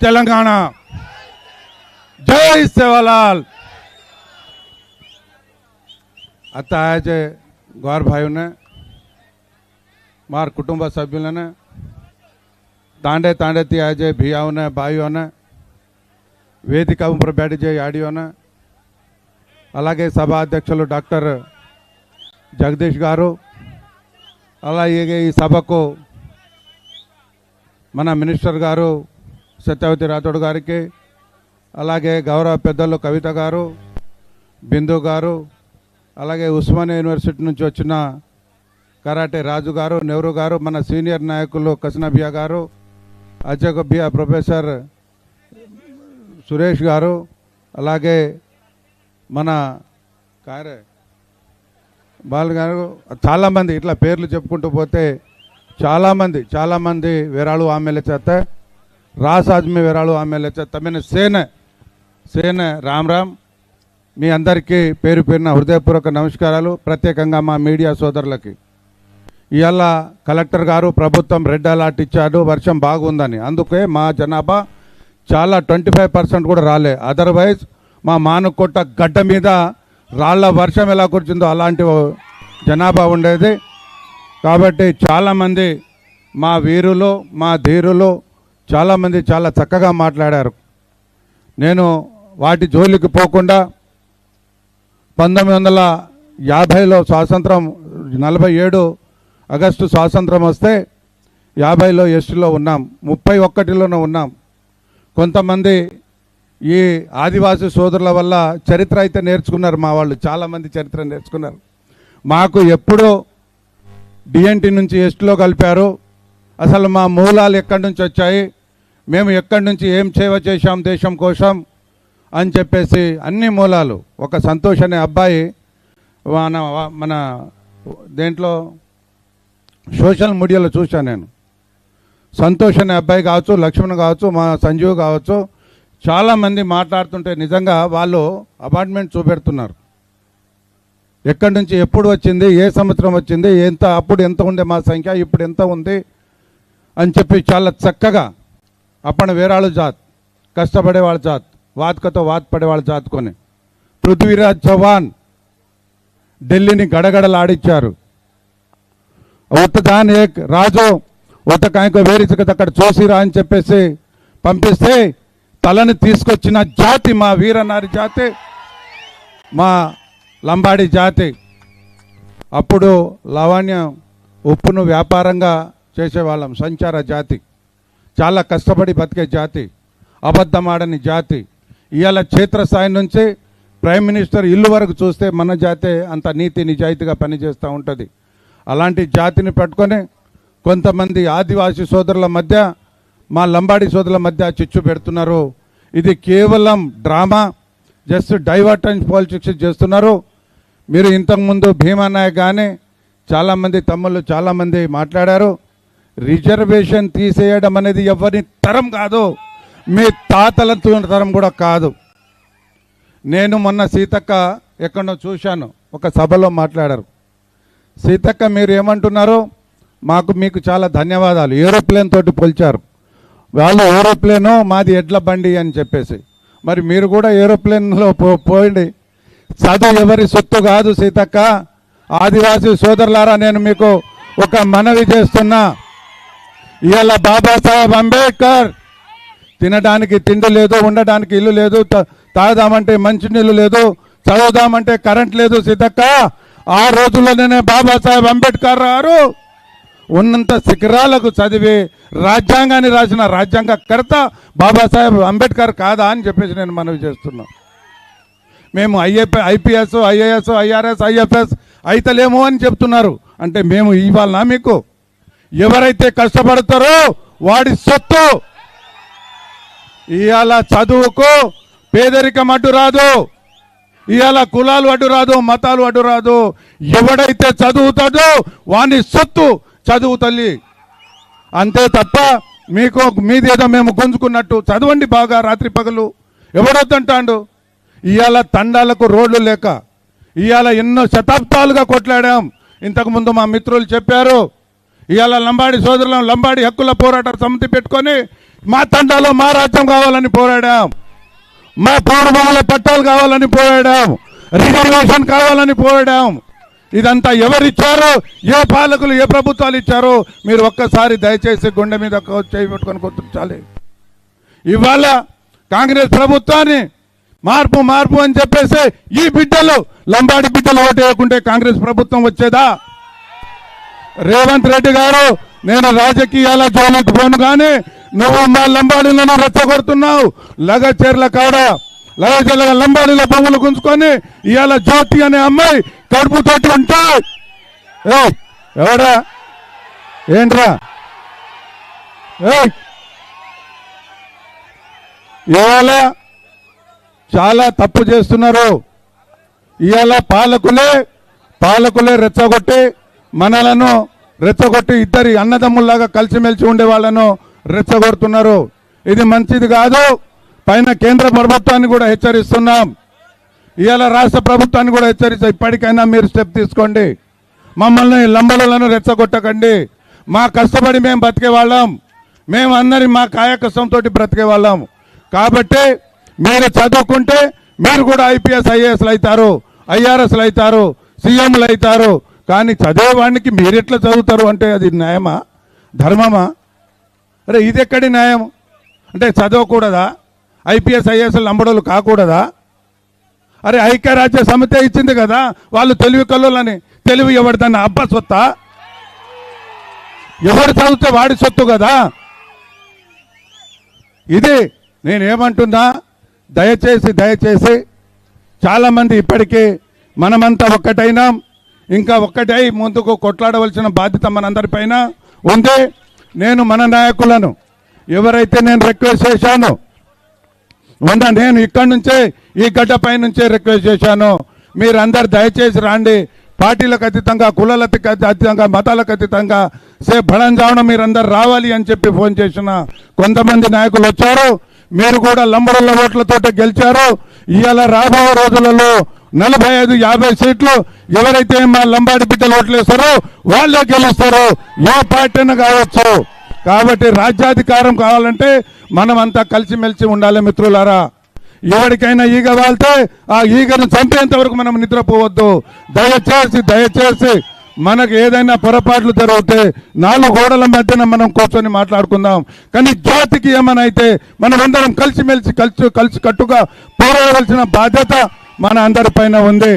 तेलंगाना जय सेवालाल आता आज गौर भाईने મારા કુટુંબ સભ્યોને તાંડે તાંડેથી આજે ભીયાઓને ભાઈઓને వేదిక ઉપર બેઠી જે ఆడియోన అలాగే సభ అధ్యక్షులు డాక్టర్ జగదీష్ గారు అలాగే ఈ సభకు మన మినిస్టర్ గారు సత్యవతి రాథోడ్ గారికి అలాగే గౌరవ పెద్దలు కవిత గారు బిందు గారు అలాగే ఉస్మానియా యూనివర్సిటీ నుంచి వచ్చిన కరాటే రాజు గారు నెహ్రూ గారు మన సీనియర్ నాయకులు కసినబియా గారు అజగబియా ప్రొఫెసర్ సురేష్ గారు అలాగే మన కారే బాల్ గారు చాలామంది ఇట్లా పేర్లు చెప్పుకుంటూ పోతే చాలామంది చాలామంది విరాళు ఆమెల చేస్తే రాస్ ఆద్మీ విరాళు ఆమెಲೆ చేస్తే మన సేన సేన రామ్ రామ్. మీ అందరికీ పేరు పేరున హృదయపూర్వక నమస్కారాలు ప్రత్యేకంగా మా మీడియా సోదరులకి. ఇవాళ కలెక్టర్ గారు ప్రభుత్వం రెడ్ అలర్ట్ ఇచ్చాడు వర్షం బాగుందని. అందుకే మా జనాభా చాలా ట్వంటీ ఫైవ్ పర్సెంట్ కూడా రాలే. అదర్వైజ్ మా మానుకొట్ట గడ్డ మీద రాళ్ళ వర్షం ఎలా కురిచిందో అలాంటి జనాభా ఉండేది. కాబట్టి చాలామంది మా వీరులు మా ధీరులు చాలామంది చాలా చక్కగా మాట్లాడారు. నేను వాటి జోలికి పోకుండా పంతొమ్మిది వందల యాభైలో స్వాతంత్రం నలభై ఏడు ఆగస్టు స్వాతంత్రం వస్తే యాభైలో ఎస్టీలో ఉన్నాం ముప్పై ఒక్కటిలోనే ఉన్నాం. కొంతమంది ఈ ఆదివాసీ సోదరుల వల్ల చరిత్ర అయితే నేర్చుకున్నారు మా వాళ్ళు చాలామంది చరిత్ర నేర్చుకున్నారు. మాకు ఎప్పుడో డిఎన్టీ నుంచి ఎస్టీలో కలిపారు. అసలు మా మూలాలు ఎక్కడి నుంచి వచ్చాయి? మేము ఎక్కడి నుంచి ఏం సేవ చేశాం దేశం కోసం అని చెప్పేసి అన్ని మూలాలు. ఒక సంతోష్ అనే అబ్బాయి మన మన దేంట్లో సోషల్ మీడియాలో చూశాను నేను. సంతోష్ అనే అబ్బాయి కావచ్చు లక్ష్మణ్ కావచ్చు మా సంజీవ్ కావచ్చు చాలామంది మాట్లాడుతుంటే నిజంగా వాళ్ళు అపార్ట్మెంట్ చూపెడుతున్నారు. ఎక్కడి నుంచి ఎప్పుడు వచ్చింది ఏ సంవత్సరం వచ్చింది ఎంత అప్పుడు ఎంత ఉండే మా సంఖ్య ఇప్పుడు ఎంత ఉంది అని చెప్పి చాలా చక్కగా అప్పటి వేరాళ్ళు జాత్ కష్టపడే వాళ్ళ జాత్ వాత్కతో వాత్ పడేవాళ్ళ జాత్ కొని. పృథ్వీరాజ్ చౌహాన్ ఢిల్లీని గడగడలాడిచ్చారు. ఉత్తదాన్ ఏక్ రాజు ఉత్త కాయకు వేరిసక అక్కడ చూసిరా అని చెప్పేసి పంపిస్తే తలని తీసుకొచ్చిన జాతి మా వీరనారి జాతి మా లంబాడి జాతి. అప్పుడు లావణ్యం ఉప్పును వ్యాపారంగా చేసేవాళ్ళం సంచార జాతి. చాలా కష్టపడి బతికే జాతి అబద్ధమాడని జాతి. ఇవాళ క్షేత్రస్థాయి నుంచి ప్రైమ్ మినిస్టర్ ఇల్లు వరకు చూస్తే మన జాతే అంత నీతి నిజాయితీగా పనిచేస్తూ ఉంటుంది. అలాంటి జాతిని పట్టుకొని కొంతమంది ఆదివాసీ సోదరుల మధ్య మా లంబాడి సోదరుల మధ్య చిచ్చు పెడుతున్నారు. ఇది కేవలం drama just divert and politics చేస్తున్నారు. మీరు ఇంతకుముందు భీమా నాయక్ కానీ చాలామంది తమ్ముళ్ళు చాలామంది మాట్లాడారు. రిజర్వేషన్ తీసేయడం అనేది ఎవరి తరం కాదు. మీ తాతల తరం కూడా కాదు. నేను మొన్న సీతక్క ఎక్కడో చూశాను. ఒక సభలో మాట్లాడారు. సీతక్క మీరు ఏమంటున్నారు మాకు మీకు చాలా ధన్యవాదాలు. ఏరోప్లేన్ తోటి పోల్చారు. వాళ్ళు ఏరోప్లేను మాది ఎడ్ల బండి అని చెప్పేసి. మరి మీరు కూడా ఏరోప్లేన్లో పో పోయండి. చదువు ఎవరి సొత్తు కాదు సీతక్క. ఆదివాసీ సోదరులారా నేను మీకు ఒక మనవి చేస్తున్నా. ఇవాళ బాబాసాహెబ్ అంబేద్కర్ తినడానికి తిండి లేదు ఉండడానికి ఇల్లు లేదు తాగుదామంటే మంచి నీళ్ళు లేదు చదువుదామంటే కరెంట్ లేదు సీతక్క ఆ రోజుల్లోనే బాబాసాహెబ్ అంబేద్కర్ గారు ఉన్నంత శిఖరాలకు చదివి రాజ్యాంగాన్ని రాసిన రాజ్యాంగకర్త బాబాసాహెబ్ అంబేద్కర్ కాదా అని చెప్పేసి నేను మనవి చేస్తున్నా. మేము IAP IPS IAS IRS IFS అయితలేము అని చెప్తున్నారు. అంటే మేము ఇవ్వాలనా మీకు? ఎవరైతే కష్టపడతారో వాడి సొత్తు. ఇవాళ చదువుకు పేదరికం అడ్డు రాదు. ఇవాళ కులాలు అడ్డు రాదు మతాలు అడ్డు రాదు. ఎవడైతే చదువుతాడో వాని సొత్తు చదువు తల్లి. అంతే తప్ప మీకు మీదేదో మేము గుంజుకున్నట్టు చదవండి బాగా రాత్రి పగలు. ఎవడొద్దంటాడు? ఇవాళ తండాలకు రోడ్లు లేక. ఇవాళ ఎన్నో శతాబ్దాలుగా కొట్లాడాం. ఇంతకుముందు మా మిత్రులు చెప్పారు ఇవాళ లంబాడి సోదరులను లంబాడి హక్కుల పోరాట సమితి పెట్టుకొని మా తండాలో మా రాజ్యం కావాలని పోరాడాం. మా పౌరభూముల పట్టాలు కావాలని పోరాడాం. రిజర్వేషన్ కావాలని పోరాడాం. ఇదంతా ఎవరిచ్చారో? ఏ పాలకులు ఏ ప్రభుత్వాలు ఇచ్చారో? మీరు ఒక్కసారి దయచేసి గుండె మీద చేయి పెట్టుకొని గుర్తించాలి. ఇవాళ కాంగ్రెస్ ప్రభుత్వాన్ని మార్పు మార్పు అని చెప్పేసి ఈ బిడ్డలు లంబాడి బిడ్డలు ఓటు వేయకుంటే కాంగ్రెస్ ప్రభుత్వం వచ్చేదా? రేవంత్ రెడ్డి గారు నేను రాజకీయాల జోలికి పోను కానీ నువ్వు మా లంబాడీలను రెచ్చగొడుతున్నావు. లగచేర్ల కాడ లగచెర్ల లంబాడీల బొమ్మలు గుంజుకొని ఇవాళ జ్యోతి అనే అమ్మాయి కడుపుతోటి ఉంటాయి ఏయ్, ఎవడా ఏంట్రా? ఏయ్, ఇవాళ చాలా తప్పు చేస్తున్నారు. ఇవాళ పాలకులే పాలకులే రెచ్చగొట్టి మనలను రెచ్చగొట్టి ఇద్దరి అన్నదమ్ముల్లాగా కలిసిమెలిసి ఉండే వాళ్ళను రెచ్చగొడుతున్నారు. ఇది మంచిది కాదు. పైన కేంద్ర ప్రభుత్వాన్ని కూడా హెచ్చరిస్తున్నాం. ఇవాళ రాష్ట్ర ప్రభుత్వాన్ని కూడా హెచ్చరిస్తాం ఇప్పటికైనా మీరు స్టెప్ తీసుకోండి. మమ్మల్ని లంబడలను రెచ్చగొట్టకండి. మా కష్టపడి మేము బ్రతికే వాళ్ళం. మేము అందరి మా కాయ కష్టంతో బ్రతికే వాళ్ళం. కాబట్టి మీరు చదువుకుంటే మీరు కూడా ఐపీఎస్ ఐఏఎస్లు అవుతారు ఐఆర్ఎస్లు అవుతారు సీఎంలు అవుతారు. కానీ చదివేవాడికి మీరు ఎట్లా చదువుతారు అంటే అది న్యాయమా? ధర్మమా? అరే ఇది ఎక్కడి న్యాయం? అంటే చదవకూడదా? IPS ISL లంబడోలు కాకూడదా? అరే ఐక్యరాజ్య సమితి ఇచ్చింది కదా వాళ్ళు తెలివి కల్లులని తెలివి ఎవరు అబ్బా అబ్బ సొత్తా? ఎవరు చదివితే వాడి సొత్తు కదా? ఇది నేనేమంటున్నా దయచేసి దయచేసి చాలామంది ఇప్పటికీ మనమంతా ఒక్కటైనాం. ఇంకా ఒక్కటై ముందుకు కొట్లాడవలసిన బాధ్యత మనందరిపైన ఉంది నేను మన నాయకులను ఎవరైతే నేను రిక్వెస్ట్ చేశానో ఉన్న నేను ఇక్కడి నుంచే ఈ గడ్డపై నుంచే రిక్వెస్ట్ చేశాను మీరందరు దయచేసి రాండి. పార్టీలకు అతీతంగా కులాలకు అతీతంగా మతాలకు అతీతంగా సే బడంజావున మీరందరు రావాలి అని చెప్పి ఫోన్ చేసిన కొంతమంది నాయకులు వచ్చారు. మీరు కూడా లంబడల ఓట్లతో గెలిచారు. ఇవాళ రాబో రోజులలో నలభై ఐదు యాభై సీట్లు ఎవరైతే మా లంబాడి బిడ్డలు ఓట్లేస్తారో వాళ్ళే గెలుస్తారు. ఏ పార్టీ అయినా కావచ్చు. కాబట్టి రాజ్యాధికారం కావాలంటే మనం అంతా కలిసిమెలిసి ఉండాలి మిత్రులారా. ఎవరికైనా ఈగ వాళ్తే ఆ ఈగను చంపేంత వరకు మనం నిద్రపోవద్దు. దయచేసి దయచేసి మనకు ఏదైనా పొరపాట్లు జరిగితే నాలుగు గోడల మధ్యన మనం కూర్చొని మాట్లాడుకుందాం. కానీ జాతికి ఏమైనా అయితే మనం అందరం కలిసిమెలిసి కలిసి కలిసి కట్టుగా పోరాడవలసిన బాధ్యత మన అందరిపైన ఉంది.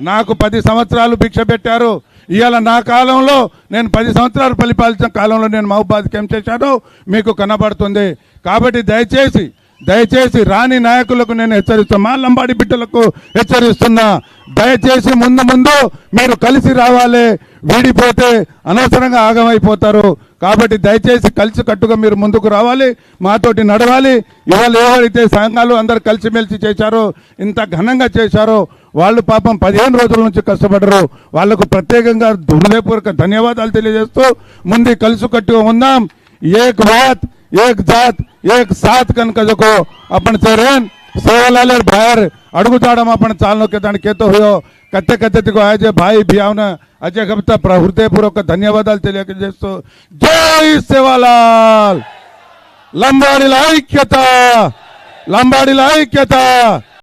నాకు పది సంవత్సరాలు భిక్ష పెట్టారు. ఇవాళ నా కాలంలో నేను పది సంవత్సరాలు పరిపాలించిన కాలంలో నేను మహబాద్కి ఏం చేశానో మీకు కనబడుతుంది. కాబట్టి దయచేసి దయచేసి రాని నాయకులకు నేను హెచ్చరిస్తున్నా మా లంబాడి బిడ్డలకు హెచ్చరిస్తున్నా. దయచేసి ముందు ముందు మీరు కలిసి రావాలి. వీడిపోతే అనవసరంగా ఆగమైపోతారు. కాబట్టి దయచేసి కలిసి కట్టుగా మీరు ముందుకు రావాలి. మాతోటి నడవాలి. ఇవాళ ఎవరైతే సంఘాలు అందరు కలిసిమెలిసి చేశారో ఇంత ఘనంగా చేశారో వాళ్ళు పాపం పదిహేను రోజుల నుంచి కష్టపడరు. వాళ్ళకు ప్రత్యేకంగా హృదయపూర్వక ధన్యవాదాలు తెలియజేస్తూ ముందు కలిసి కట్టుగా ఉందాం. ఏక్ వాత్ ఏక్ జాత్. एक सात कनक जको अपन चेरेन सोलाले भायर अड़गु चाड़ा में अपन चालनो के दान केतो हुयो. कते कते तिको आजे भाई भी आऊँ ना अजय कप्ता प्रहुर्दे धन्यवाद आल तेरे के जैसो जो इस सेवालाल. लंबाड़ी लाई क्या था लंबाड़ी लाई क्या था